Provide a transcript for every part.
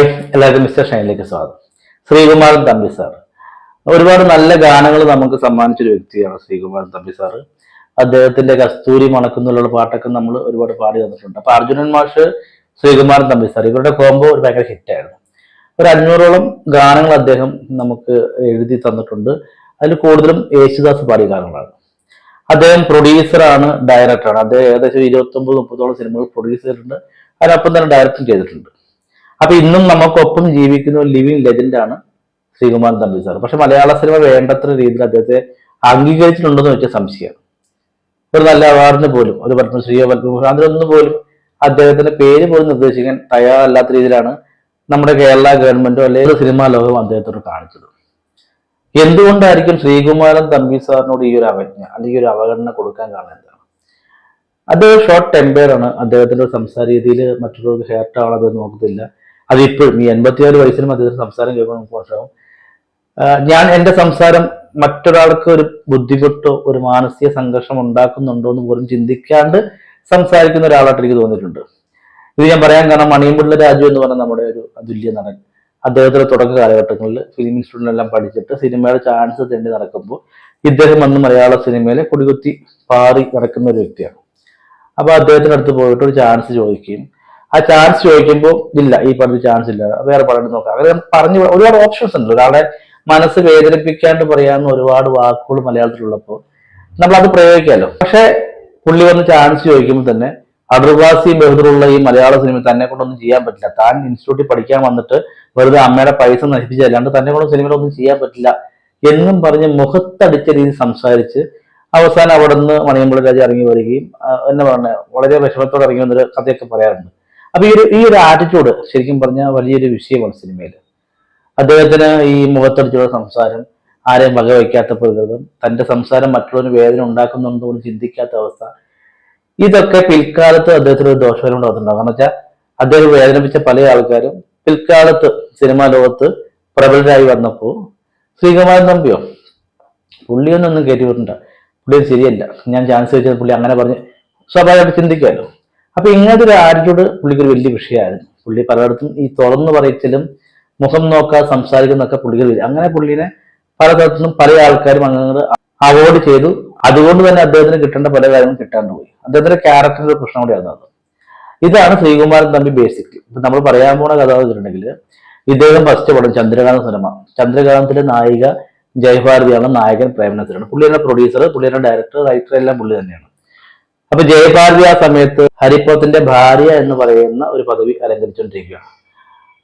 Hi എല്ലാവർക്കും mister ഷൈനിലേക്ക് സ്വാഗതം. ശ്രീകുമാരൻ തമ്പി സാർ. ഒരുപാട് നല്ല ഗാനങ്ങൾ നമുക്ക് സമ്മാനിച്ചൊരു വ്യക്തിയാണ് ശ്രീകുമാരൻ തമ്പി സാർ അദ്ദേഹത്തിന്റെ കസ്തൂരി മണക്കുന്നുള്ള പാട്ടൊക്കെ നമ്മൾ ഒരുപാട് പാടി തന്നിട്ടുണ്ട് അപ്പൊ അർജുനൻ മാഷ് ശ്രീകുമാരൻ തമ്പി സാർ ഇവരുടെ കോംബോ ഒരു ഭയങ്കര ഹിറ്റായിരുന്നു. ഒരു അഞ്ഞൂറോളം ഗാനങ്ങൾ അദ്ദേഹം നമുക്ക് എഴുതി തന്നിട്ടുണ്ട്. അതിൽ കൂടുതലും യേശുദാസ് പാടിയ ഗാനങ്ങളാണ്. അദ്ദേഹം പ്രൊഡ്യൂസറാണ് ഡയറക്ടറാണ് അദ്ദേഹം ഏകദേശം ഇരുപത്തി ഒമ്പത് മുപ്പതോളം സിനിമകൾ പ്രൊഡ്യൂസ് ചെയ്തിട്ടുണ്ട്. അതിനൊപ്പം തന്നെ ഡയറക്റ്റും ചെയ്തിട്ടുണ്ട്. അപ്പൊ ഇന്നും നമുക്കൊപ്പം ജീവിക്കുന്ന ഒരു ലിവിങ് ആണ് ശ്രീകുമാരൻ തമ്പി സാർ പക്ഷെ മലയാള സിനിമ വേണ്ടത്ര രീതിയിൽ അദ്ദേഹത്തെ അംഗീകരിച്ചിട്ടുണ്ടെന്ന് വെച്ച സംശയം. ഒരു നല്ല അവാർഡിന് പോലും ഒരു പത്മശ്രീയോ പത്മഭൂഷൺ അതിലൊന്നും പോലും അദ്ദേഹത്തിന്റെ പേര് പോലും നിർദ്ദേശിക്കാൻ തയ്യാറല്ലാത്ത രീതിയിലാണ് നമ്മുടെ കേരള ഗവൺമെന്റോ അല്ലെങ്കിൽ സിനിമാ ലോകം അദ്ദേഹത്തോട് കാണിച്ചത്. എന്തുകൊണ്ടായിരിക്കും ശ്രീകുമാരൻ തമ്പി സാറിനോട് ഈ ഒരു അവജ്ഞ അല്ലെങ്കിൽ ഒരു അവഗണന കൊടുക്കാൻ കാരണം എന്താണ്? അദ്ദേഹം ഷോർട്ട് ടെമ്പേർ ആണ്. അദ്ദേഹത്തിന്റെ സംസാര രീതിയിൽ മറ്റുള്ളവർക്ക് ഷേർട്ടാണോ അത് നോക്കത്തില്ല. അത് ഇപ്പോഴും ഈ എൺപത്തിയാറ് വയസ്സിലും അദ്ദേഹത്തിന് സംസാരം കേൾക്കുമ്പോൾ നമുക്ക് ഞാൻ എന്റെ സംസാരം മറ്റൊരാൾക്ക് ഒരു ബുദ്ധിമുട്ടോ ഒരു മാനസിക സംഘർഷം ഉണ്ടാക്കുന്നുണ്ടോ എന്ന് പോലും ചിന്തിക്കാണ്ട് സംസാരിക്കുന്ന ഒരാളായിട്ട് എനിക്ക് തോന്നിയിട്ടുണ്ട്. ഇത് ഞാൻ പറയാൻ കാരണം മണിയമ്പിള്ള രാജു എന്ന് പറഞ്ഞ നമ്മുടെ ഒരു അതുല്യ നടൻ. അദ്ദേഹത്തിന്റെ തുടക്ക കാലഘട്ടങ്ങളിൽ ഫിലിം ഇൻസ്റ്റിറ്റ്യൂട്ടിലെല്ലാം പഠിച്ചിട്ട് സിനിമയുടെ ചാൻസ് തേണ്ടി നടക്കുമ്പോൾ ഇദ്ദേഹം വന്ന് മലയാള സിനിമയിലെ കൊടികുത്തി പാറി നടക്കുന്ന ഒരു വ്യക്തിയാണ്. അപ്പോൾ അദ്ദേഹത്തിന്റെ അടുത്ത് പോയിട്ട് ഒരു ചാൻസ് ചോദിക്കുകയും ആ ചാൻസ് ചോദിക്കുമ്പോൾ ഇല്ല ഈ പറഞ്ഞ ചാൻസ് ഇല്ല. വേറെ പറഞ്ഞു നോക്കാം. അങ്ങനെ പറഞ്ഞു ഒരുപാട് ഓപ്ഷൻസ് ഉണ്ട്. ഒരാളെ മനസ്സ് വേദനിപ്പിക്കാണ്ട് പറയാവുന്ന ഒരുപാട് വാക്കുകൾ മലയാളത്തിലുള്ളപ്പോൾ അത് പ്രയോഗിക്കാമല്ലോ പക്ഷെ പുള്ളി വന്ന് ചാൻസ് ചോദിക്കുമ്പോൾ തന്നെ അടർവാസി ബഹദൂറുള്ള ഈ മലയാള സിനിമ തന്നെ കൊണ്ടൊന്നും ചെയ്യാൻ പറ്റില്ല. താൻ ഇൻസ്റ്റിറ്റ്യൂട്ടിൽ പഠിക്കാൻ വന്നിട്ട് വെറുതെ അമ്മയുടെ പൈസ നശിപ്പിച്ചല്ലാണ്ട് തന്നെ കൊണ്ടൊന്നും സിനിമയിലൊന്നും ചെയ്യാൻ പറ്റില്ല എന്നും പറഞ്ഞ് മുഖത്തടിച്ച രീതി സംസാരിച്ച് അവസാനം അവിടെ നിന്ന് മണിയമ്പള രാജ ഇറങ്ങി വരികയും എന്നാ പറഞ്ഞ വളരെ വിഷമത്തോടെ ഇറങ്ങി വന്നൊരു കഥയൊക്കെ പറയാറുണ്ട്. അപ്പൊ ഈ ഒരു ഈ ഒരു ആറ്റിറ്റ്യൂഡ് ശരിക്കും പറഞ്ഞാൽ വലിയൊരു വിഷയമാണ് സിനിമയിൽ അദ്ദേഹത്തിന് ഈ മുഖത്തടിച്ചുള്ള സംസാരം ആരെയും വകവയ്ക്കാത്ത പ്രകൃതം തന്റെ സംസാരം മറ്റുള്ളവന് വേദന ഉണ്ടാക്കുന്നുണ്ടോ എന്ന് ചിന്തിക്കാത്ത അവസ്ഥ. ഇതൊക്കെ പിൽക്കാലത്ത് അദ്ദേഹത്തിന് ഒരു ദോഷഫലം ഉണ്ടാകുന്നുണ്ടാവും കാരണം വെച്ചാൽ അദ്ദേഹം വേദനിപ്പിച്ച പല ആൾക്കാരും പിൽക്കാലത്ത് സിനിമാ ലോകത്ത് പ്രബലരായി വന്നപ്പോൾ ശ്രീകുമാരൻ നമ്പിയോ പുള്ളിയൊന്നും കയറ്റി വിട്ടിട്ടുണ്ട് പുള്ളി ശരിയല്ല. ഞാൻ ചാൻസ് വെച്ചത് പുള്ളി അങ്ങനെ പറഞ്ഞ് സ്വാഭാവികമായിട്ട് ചിന്തിക്കാമല്ലോ അപ്പൊ ഇങ്ങനത്തെ ഒരു ആറ്റിറ്റ്യൂഡ് പുള്ളിക്ക് ഒരു വലിയ വിഷയമായിരുന്നു. പുള്ളി പലയിടത്തും ഈ തുറന്നു പറയത്തിലും മുഖം നോക്കാതെ സംസാരിക്കുന്നൊക്കെ പുള്ളിക്ക് വരും അങ്ങനെ പുള്ളിനെ പല സ്ഥലത്തുനിന്നും പല ആൾക്കാരും അങ്ങനെ അവോയ്ഡ് ചെയ്തു. അതുകൊണ്ട് തന്നെ അദ്ദേഹത്തിന് കിട്ടേണ്ട പല കാര്യങ്ങളും കിട്ടാണ്ട് പോയി. അദ്ദേഹത്തിന്റെ ക്യാരക്ടറിന്റെ പ്രശ്നം കൂടിയായിരുന്നു അത്. ഇതാണ് ശ്രീകുമാരൻ തമ്പി ബേസിക് ഇപ്പൊ നമ്മൾ പറയാൻ പോണ കഥ വെച്ചിട്ടുണ്ടെങ്കിൽ ഇദ്ദേഹം ഫസ്റ്റ് പടം ചന്ദ്രകാന്ത സിനിമ ചന്ദ്രകാന്തത്തിലെ നായിക ജയഭാരതിയാണ് നായകൻ പ്രേമനത്തിലാണ് പുള്ളിയുടെ പ്രൊഡ്യൂസർ പുള്ളിയുടെ ഡയറക്ടർ റൈറ്റർ എല്ലാം പുള്ളി തന്നെയാണ്. അപ്പൊ ജയഭാരതി ആ സമയത്ത് ഹരിപ്പോത്തിന്റെ ഭാര്യ എന്ന് പറയുന്ന ഒരു പദവി അലങ്കരിച്ചുകൊണ്ടിരിക്കുകയാണ്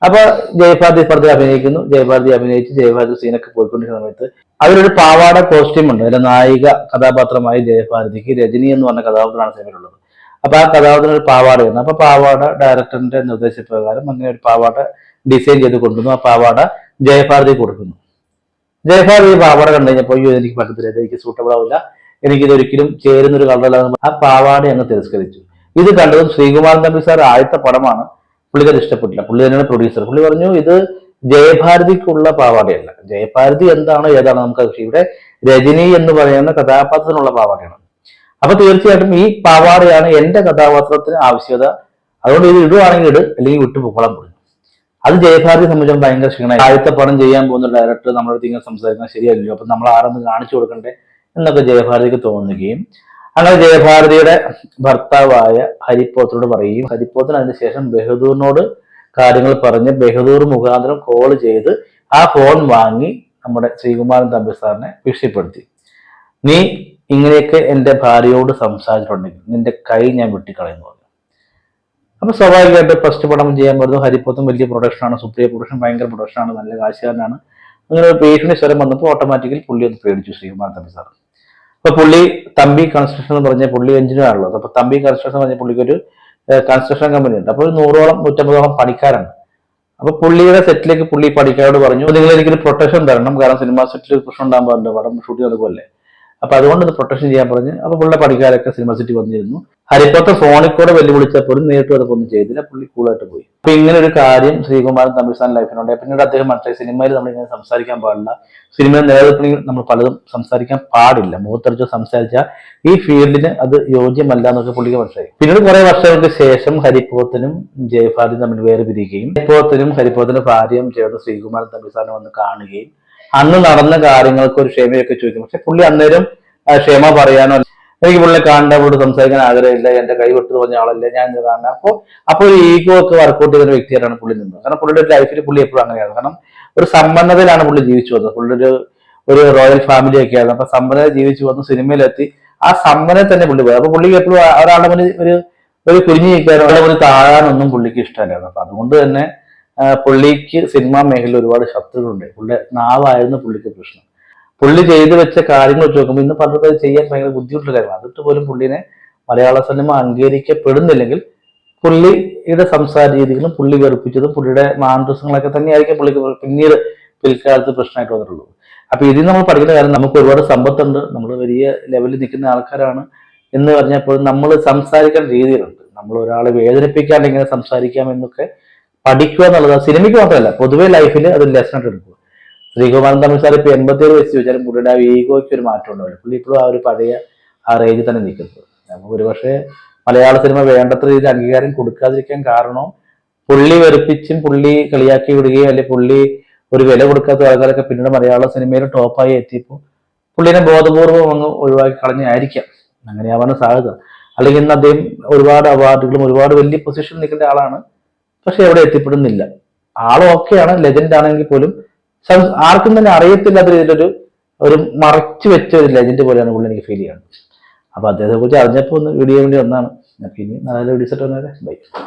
അപ്പൊ ജയഭാരതി പടത്തിൽ അഭിനയിക്കുന്നു. ജയഭാരതി അഭിനയിച്ച് ജയഭാരതി സീനൊക്കെ പോയിക്കൊണ്ടിരിക്കുന്ന സമയത്ത് അതിലൊരു പാവാട കോസ്റ്റ്യൂം ഉണ്ട്. അതിലെ നായിക കഥാപാത്രമായി ജയഭാരതിക്ക് രജനി എന്ന് പറഞ്ഞ കഥാപാത്രമാണ് സിനിമയിലുള്ളത്. അപ്പൊ ആ കഥാപാത്രം ഒരു പാവാടയാണ് അപ്പൊ പാവാട ഡയറക്ടറിന്റെ നിർദ്ദേശപ്രകാരം അങ്ങനെ ഒരു പാവാട ഡിസൈൻ ചെയ്ത് കൊണ്ടുവന്നു. ആ പാവാട ജയഭാരതി കൊടുക്കുന്നു. ജയഭാരതി പാവാട കണ്ടു കഴിഞ്ഞപ്പോൾ അയ്യോ എനിക്ക് പറ്റത്തില്ല എനിക്ക് സൂട്ടബിൾ ആവില്ല. എനിക്കിത് ഒരിക്കലും ചേരുന്ന ഒരു കളറല്ല ആ പാവാട അങ്ങ് തിരസ്കരിച്ചു. ഇത് കണ്ടതും ശ്രീകുമാർ തമ്പി സാർ ആദ്യത്തെ പടമാണ് പുള്ളിക്കത് ഇഷ്ടപ്പെട്ടില്ല. പുള്ളി തന്നെയാണ് പ്രൊഡ്യൂസർ പുള്ളി പറഞ്ഞു ഇത് ജയഭാരതിക്കുള്ള പാവാടയല്ല. ജയഭാരതി എന്താണോ ഏതാണ് നമുക്ക് ഇവിടെ രജനി എന്ന് പറയുന്ന കഥാപാത്രത്തിനുള്ള പാവാടയാണ്. അപ്പൊ തീർച്ചയായിട്ടും ഈ പാവാടയാണ് എന്റെ കഥാപാത്രത്തിന് ആവശ്യകത അതുകൊണ്ട് ഇത് ഇടുവാണെങ്കിൽ ഇട് അല്ലെങ്കിൽ വിട്ടു പോകണം പറഞ്ഞു അത് ജയഭാരതി സംബന്ധിച്ചും ഭയങ്കര ക്ഷീണമായി. ആദ്യത്തെ പടം ചെയ്യാൻ പോകുന്ന ഡയറക്ടർ നമ്മളടുത്ത് ഇങ്ങനെ സംസാരിക്കുന്നത് ശരിയല്ലല്ലോ. അപ്പൊ നമ്മൾ ആരെന്ന് കാണിച്ചു കൊടുക്കണ്ടേ? എന്നൊക്കെ ജയഭാരതിക്ക് തോന്നുകയും അങ്ങനെ ജയഭാരതിയുടെ ഭർത്താവായ ഹരിപ്പോത്തിനോട് പറയുകയും ഹരിപ്പോത്തിന് അതിനുശേഷം ബഹദൂറിനോട് കാര്യങ്ങൾ പറഞ്ഞ് ബഹദൂർ മുഖാന്തരം കോൾ ചെയ്ത് ആ ഫോൺ വാങ്ങി നമ്മുടെ ശ്രീകുമാരൻ തമ്പി സാറിനെ ഭീഷണിപ്പെടുത്തി. നീ ഇങ്ങനെയൊക്കെ എന്റെ ഭാര്യയോട് സംസാരിച്ചിട്ടുണ്ടെങ്കിൽ നിന്റെ കൈ ഞാൻ വെട്ടിക്കളയുന്നു പറഞ്ഞു. അപ്പൊ സ്വാഭാവികമായിട്ട് ഫസ്റ്റ് പടം ചെയ്യാൻ പറ്റുന്നു ഹരിപ്പോത്തും വലിയ പ്രൊഡക്ഷനാണ് സുപ്രിയ പ്രൊഡക്ഷൻ ഭയങ്കര പ്രൊഡക്ഷനാണ് നല്ല കാശുകാരനാണ്. അങ്ങനെ ഒരു ഭീഷണി സ്വരം വന്നപ്പോൾ ഓട്ടോമാറ്റിക്കലി പുള്ളി ഒന്ന് പേടിച്ചു ശ്രീകുമാരൻ തമ്പി സാർ അപ്പൊ പുള്ളി തമ്പി കൺസ്ട്രക്ഷൻ എന്ന് പറഞ്ഞ പുള്ളി എഞ്ചിനീയർ ആണല്ലോ. അപ്പൊ തമ്പി കൺസ്ട്രക്ഷൻ പറഞ്ഞ പുള്ളിക്ക് ഒരു കൺസ്ട്രക്ഷൻ കമ്പനി ഉണ്ട്. അപ്പൊ ഒരു നൂറോളം നൂറ്റമ്പതോളം പണിക്കാരുണ്ട്. അപ്പൊ പുള്ളിയുടെ സെറ്റിലേക്ക് പുള്ളി പണിക്കാരോട് പറഞ്ഞു നിങ്ങൾ എനിക്കൊരു പ്രൊട്ടക്ഷൻ തരണം. കാരണം സിനിമ സെറ്റിൽ പ്രശ്നം ഉണ്ടാകാൻ പാടില്ല. പടം ഷൂട്ട് നടക്കുമല്ലേ അപ്പൊ അതുകൊണ്ട് പ്രൊട്ടക്ഷൻ ചെയ്യാൻ പറഞ്ഞ് അപ്പൊ പുള്ളിയുടെ പഠിക്കാരൊക്കെ സിനിമ സിറ്റി വന്നിരുന്നു. ഹരിപ്പത്തെ ഫോണിൽ കൂടെ വെല്ലുവിളിച്ചപ്പോഴും നേരിട്ട് അതൊക്കെ ഒന്നും ചെയ്തില്ല. പുള്ളി കൂളായിട്ട് പോയി. അപ്പൊ ഇങ്ങനെ ഒരു കാര്യം ശ്രീകുമാരൻ തമ്പിസ്ഥാൻ ലൈഫിനുണ്ട് പിന്നീട് അദ്ദേഹം മനസ്സിലായി സിനിമയിൽ നമ്മൾ ഇങ്ങനെ സംസാരിക്കാൻ പാടില്ല. സിനിമയിൽ നേതൃത്വം നമ്മൾ പലതും സംസാരിക്കാൻ പാടില്ല. മുഖത്തടിച്ചോ സംസാരിച്ചാൽ ഈ ഫീൽഡിന് അത് യോജ്യമല്ല എന്നൊക്കെ പുള്ളിക്ക് മനസ്സിലായി. പിന്നീട് കുറെ വർഷങ്ങൾക്ക് ശേഷം ഹരിപ്പോത്തനും ജയഭാരതി തമ്മിൽ വേറെ പിരിയുകയും ഹരിപ്പോത്തനും ഹരിപ്പോത്തിന്റെ ഭാര്യയും ചേർന്ന് ശ്രീകുമാരൻ തമ്പിസ്ഥാനെ വന്ന് കാണുകയും അന്ന് നടന്ന കാര്യങ്ങൾക്ക് ഒരു ക്ഷമയൊക്കെ ചോദിക്കും. പക്ഷെ പുള്ളി അന്നേരം ക്ഷേമ പറയാനോ എനിക്ക് പുള്ളിയെ കാണേണ്ട പുള്ളി സംസാരിക്കാൻ ആഗ്രഹമില്ല എന്റെ കൈ വിട്ടു പറഞ്ഞ ആളല്ല ഞാൻ ഇത് കാണുന്നത് അപ്പോൾ അപ്പോൾ ഒരു ഈഗോ ഒക്കെ വർക്കൗട്ട് ചെയ്യുന്ന വ്യക്തിയായിട്ടാണ് പുള്ളി നിന്നത്. കാരണം പുള്ളിയുടെ ലൈഫിൽ പുള്ളി എപ്പോഴും അങ്ങനെയാണ്. കാരണം ഒരു സമ്പന്നതയിലാണ് പുള്ളി ജീവിച്ചു വന്നത് പുള്ളി ഒരു റോയൽ ഫാമിലി ഒക്കെ ആയിരുന്നു. അപ്പൊ സമ്പന്നത ജീവിച്ചു വന്ന് സിനിമയിലെത്തി. ആ സമ്പന്നത തന്നെ പുള്ളി പോയി. അപ്പൊ പുള്ളി എപ്പോഴും ഒരാളുടെ മുന്നിൽ ഒരു ഒരു കുഞ്ഞു നിൽക്കാനോ ഒരു താഴാനൊന്നും പുള്ളിക്ക് ഇഷ്ടമല്ലായിരുന്നു അപ്പൊ അതുകൊണ്ട് തന്നെ പുള്ളിക്ക് സിനിമാ മേഖലയിൽ ഒരുപാട് ശത്രുക്കളുണ്ട്. പുള്ളിയുടെ നാവായിരുന്നു പുള്ളിക്ക് പ്രശ്നം. പുള്ളി ചെയ്തു വെച്ച കാര്യങ്ങൾ വെച്ച് നോക്കുമ്പോൾ ഇന്ന് പലർക്കും അത് ചെയ്യാൻ ഭയങ്കര ബുദ്ധിമുട്ടുള്ള കാര്യമാണ്. അതിട്ട് പോലും പുള്ളിനെ മലയാള സിനിമ അംഗീകരിക്കപ്പെടുന്നില്ലെങ്കിൽ പുള്ളിയുടെ സംസാര രീതികളും പുള്ളി വെറുപ്പിച്ചതും പുള്ളിയുടെ മാനദൃശങ്ങളൊക്കെ തന്നെയായിരിക്കും പുള്ളിക്ക് പിന്നീട് പിൽക്കാലത്ത് പ്രശ്നമായിട്ട് വന്നിട്ടുള്ളത്. അപ്പൊ ഇതിൽ നമ്മൾ പഠിക്കുന്ന കാര്യം നമുക്ക് ഒരുപാട് സമ്പത്തുണ്ട്. നമ്മൾ വലിയ ലെവലിൽ നിൽക്കുന്ന ആൾക്കാരാണ് എന്ന് പറഞ്ഞപ്പോൾ നമ്മൾ സംസാരിക്കേണ്ട രീതിയിലുണ്ട്. നമ്മൾ ഒരാളെ വേദനിപ്പിക്കാണ്ട് ഇങ്ങനെ സംസാരിക്കാം എന്നൊക്കെ പഠിക്കുക എന്നുള്ളത് സിനിമയ്ക്ക് മാത്രമല്ല പൊതുവെ ലൈഫിൽ അത് ലെസൺ എടുക്കുക. ശ്രീകുമാരൻ തമിഴ് സാർ ഇപ്പൊ എൺപത്തിയേഴ് വയസ്സ് ചോദിച്ചാലും പുള്ളിയുടെ ആ ഈഗോയ്ക്ക് ഒരു മാറ്റം ഉണ്ടാവില്ല. പുള്ളി ഇപ്പോഴും ആ ഒരു പഴയ ആ റേഞ്ചിൽ തന്നെ നിൽക്കുന്നത് നമുക്ക് ഒരുപക്ഷെ മലയാള സിനിമ വേണ്ടത്ര രീതിയിൽ അംഗീകാരം കൊടുക്കാതിരിക്കാൻ കാരണം പുള്ളി വെറുപ്പിച്ചും പുള്ളി കളിയാക്കി വിടുകയും അല്ലെങ്കിൽ പുള്ളി ഒരു വില കൊടുക്കാത്ത ആൾക്കാരൊക്കെ പിന്നീട് മലയാള സിനിമയിൽ ടോപ്പായി എത്തിയപ്പോൾ പുള്ളിനെ ബോധപൂർവം അങ്ങ് ഒഴിവാക്കി കളഞ്ഞായിരിക്കാം. അങ്ങനെയാവാൻ സാധ്യത. അല്ലെങ്കിൽ ഇന്ന് അദ്ദേഹം ഒരുപാട് അവാർഡുകളും ഒരുപാട് വലിയ പൊസിഷനിൽ നിൽക്കേണ്ട ആളാണ്. പക്ഷെ എവിടെ എത്തിപ്പെടുന്നില്ല. ആൾ ഓക്കെയാണ് ലെജൻഡ് ആണെങ്കിൽ പോലും ആർക്കും തന്നെ അറിയത്തില്ലാത്ത രീതിയിലൊരു ഒരു മറച്ചു വെച്ച ഒരു ലെജൻഡ് പോലെയാണ് പുള്ളി എനിക്ക് ഫീൽ ചെയ്യുന്നത്. അപ്പൊ അദ്ദേഹത്തെ കുറിച്ച് അറിഞ്ഞപ്പോൾ ഒന്ന് വീഡിയോ വേണ്ടി വന്നാണ് ഞാൻ ഇനി നല്ല വീഡിയോസ് ആയിട്ട് വന്നേരെ ബൈ